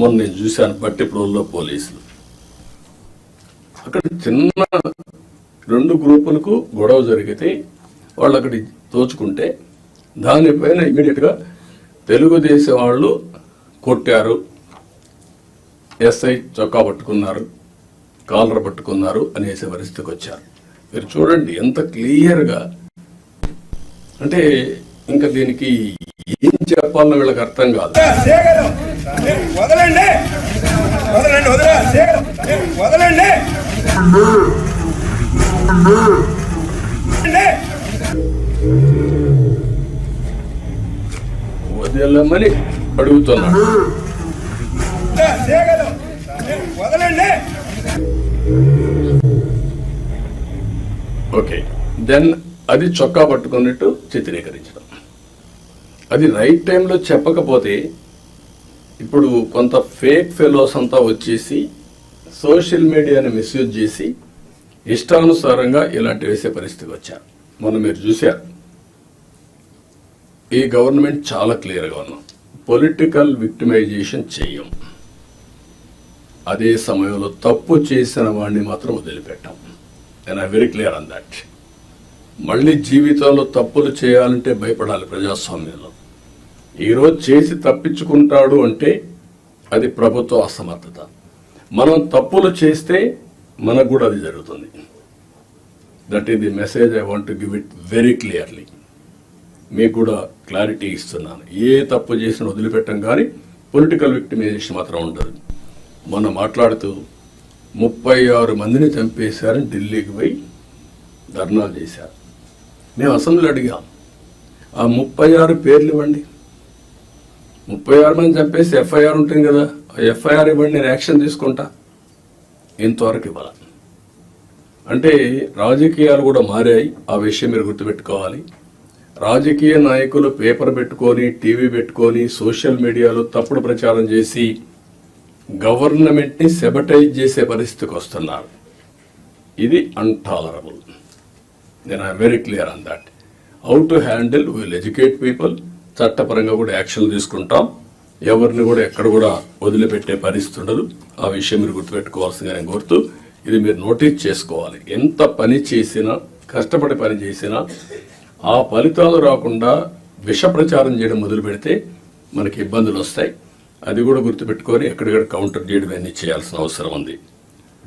మొన్న నేను చూశాను బట్టిప్రోల్లో పోలీసులు. అక్కడ చిన్న రెండు గ్రూపులకు గొడవ జరిగితే వాళ్ళు అక్కడి దోచుకుంటే దానిపైన ఇమీడియట్గా తెలుగుదేశం వాళ్ళు కొట్టారు. ఎస్ఐ చొక్కా పట్టుకున్నారు కాలర్ పట్టుకున్నారు అనేసే పరిస్థితికి వచ్చారు. మీరు చూడండి ఎంత క్లియర్గా అంటే ఇంకా దీనికి ఏం చెప్పాలో వీళ్ళకి అర్థం కాదు. వదలండి. వదిలేమని అడుగుతున్నాడు. వదలండి ఓకే. దెన్ అది చొక్కా పట్టుకున్నట్టు చిత్రీకరించడం. అది రైట్ టైంలో చెప్పకపోతే ఇప్పుడు కొంత ఫేక్ ఫెలోస్ అంతా వచ్చేసి సోషల్ మీడియాని మిస్యూజ్ చేసి ఇష్టానుసారంగా ఇలాంటి వేసే పరిస్థితికి వచ్చారు. మొన్న మీరు చూశారు. ఈ గవర్నమెంట్ చాలా క్లియర్గా ఉన్నాం. పొలిటికల్ విక్టిమైజేషన్ చెయ్యం అదే సమయంలో తప్పు చేసిన వాడిని మాత్రం వదిలిపెట్టాం. నేను I very clear on that మళ్ళీ జీవితంలో తప్పులు చేయాలంటే భయపడాలి ప్రజాస్వామ్యంలో. ఈరోజు చేసి తప్పించుకుంటాడు అంటే అది ప్రభుత్వ అసమర్థత. మనం తప్పులు చేస్తే మనకు కూడా అది జరుగుతుంది. That is the message I want give it very clearly మీకు కూడా క్లారిటీ ఇస్తున్నాను. ఏ తప్పు చేసినా వదిలిపెట్టం కానీ పొలిటికల్ విక్టిమైజేషన్ మాత్రం ఉండదు. మొన్న మాట్లాడుతూ ముప్పై ఆరు మందిని చంపేశారని ఢిల్లీకి పోయి ధర్నాలు చేశారు. మేము అసెంబ్లీ అడిగాం. ఆ ముప్పై ఆరు పేర్లు ఇవ్వండి. ముప్పై ఆరు మంది చంపేసి ఎఫ్ఐఆర్ ఉంటుంది కదా ఆ ఎఫ్ఐఆర్ ఇవ్వండి నేను యాక్షన్ తీసుకుంటా. ఇంతవరకు ఇవ్వాలి. అంటే రాజకీయాలు కూడా మారాయి ఆ విషయం మీరు గుర్తుపెట్టుకోవాలి. రాజకీయ నాయకులు పేపర్ పెట్టుకొని టీవీ పెట్టుకొని సోషల్ మీడియాలో తప్పుడు ప్రచారం చేసి గవర్నమెంట్ని సెబటైజ్ చేసే పరిస్థితికి వస్తున్నారు. ఇది అన్టాలరబుల్ నేను I very clear on that how to handle will educate people చట్టపరంగా కూడా యాక్షన్ తీసుకుంటాం. ఎవరిని కూడా ఎక్కడ కూడా వదిలిపెట్టే పరిస్థితి ఉండదు. ఆ విషయం మీరు గుర్తుపెట్టుకోవాల్సిందిగా నేను కోరుతూ ఇది మీరు నోటీస్ చేసుకోవాలి. ఎంత పని చేసినా కష్టపడి పని చేసినా ఆ ఫలితాలు రాకుండా విష ప్రచారం చేయడం మొదలు పెడితే మనకి ఇబ్బందులు వస్తాయి. అది కూడా గుర్తుపెట్టుకొని ఎక్కడికక్కడ కౌంటర్ చేయడం అన్ని చేయాల్సిన అవసరం ఉంది.